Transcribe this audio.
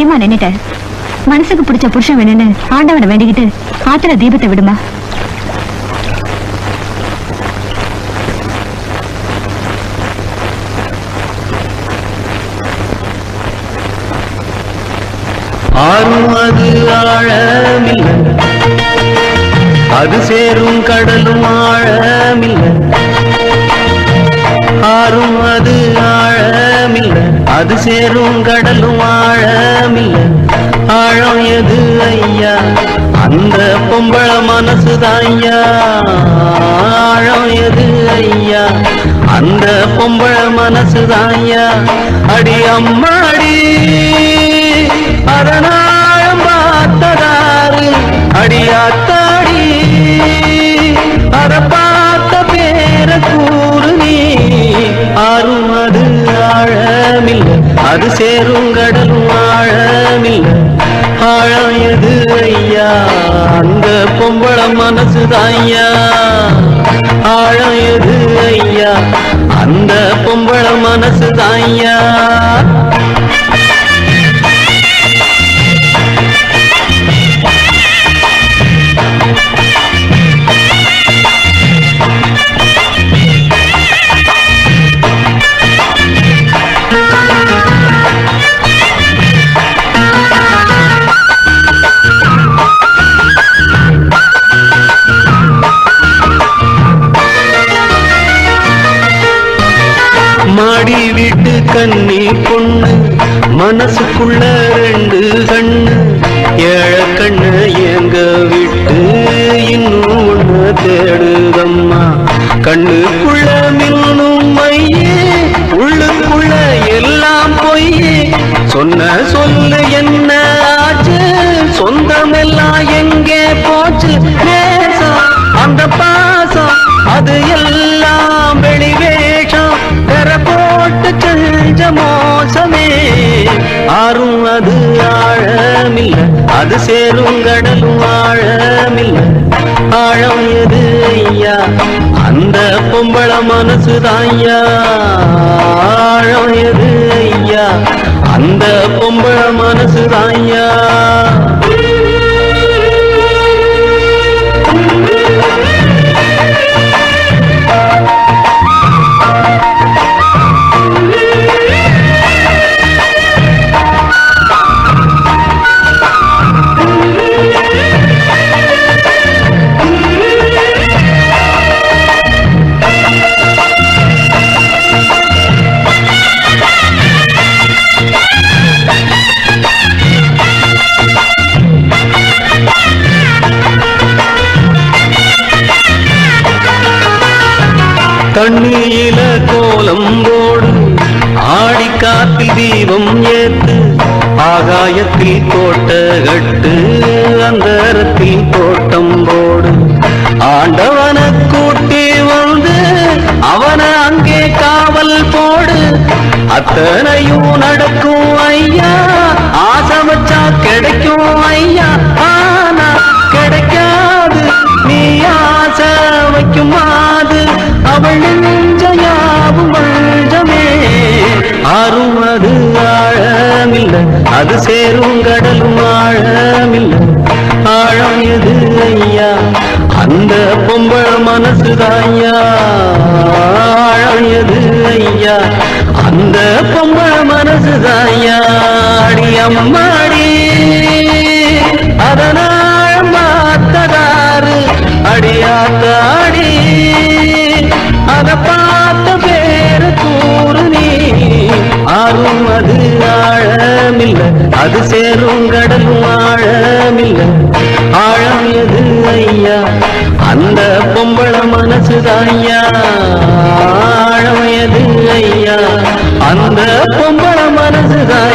ஏமா நின்னுட்ட மனசுக்கு பிடிச்ச புருஷன் வேணும்னு ஆண்டவனை வேண்டிக்கிட்டு ஆத்துல தீபத்தை விடுமா? ஆறும் அது ஆழமில்லை. அது சேரும் கடலும் ஆழமில்லை. ஆறும் அது ஆழமில்லை. அது சேரும் கடலும் இந்த பொம்பள மனசுதான் ஆழம் எது ஐயா? அந்த பொம்பள மனசுதாய்யா? அடி அம்மாடி அரணாழம் பார்த்ததாறு. அடியாத்தாடி அத பார்த்த பேர கூறு நீ. ஆறும் அது ஆழமில்லை அது சேரும் கடலும் ஆழமில்லை. ஆழம் எது ஐயா? அந்த பொம்பள மனசுதாய்யா ஆழம் எது ஐயா? அந்த பொம்பள மனசுதாய்யா மாடி வீட்டு கண்ணி பொண்ணு மனசுக்குள்ள ரெண்டு கண்ணு. ஏழ கண்ணு எங்க விட்டு இன்னும் ஒண்ணு தேடுதம்மா. கண்ணுக்குள்ள மின்னும் மையே உள்ளுக்குள்ள எல்லாம் பொய்யே. சொன்ன சொல்லு என்ன ஆச்சு? சொந்தமெல்லாம் எங்கே போச்சு? நேசம் அந்த பாசம் அது எல்லாம் அது ஆழமில்ல. அது சேரும் கடலும் ஆழமில்ல. ஆழம் எது ஐயா? அந்த பொம்பள மனசுதாய்யா ஆழம் எது ஐயா? அந்த பொம்பள மனசுதாய்யா ஐயா கோலம் போடு. ஆடி காத்தில் தீபம் ஏத்து. ஆகாயத்தில் கோட்ட கட்டு. அந்தரத்தில் தோட்டம் போடு. ஆண்டவன கூட்டி வந்து அவனை அங்கே காவல் போடு. அத்தனையும் நடக்கும் ஐயா. சேரும் கடலும் ஆழமில்லை. ஆழம் எது ஐயா? அந்த பொம்பள மனசுதாய்யா ஆழம் எது ஐயா? அந்த பொம்பள மனசுதாய்யா அடி அம்மாடி அதனால் மாத்ததாறு. அடியாத்தாடி அத அந்த பொம்பள மனசுதான் ஐயா ஐயா? அந்த பொம்பள மனசுதான்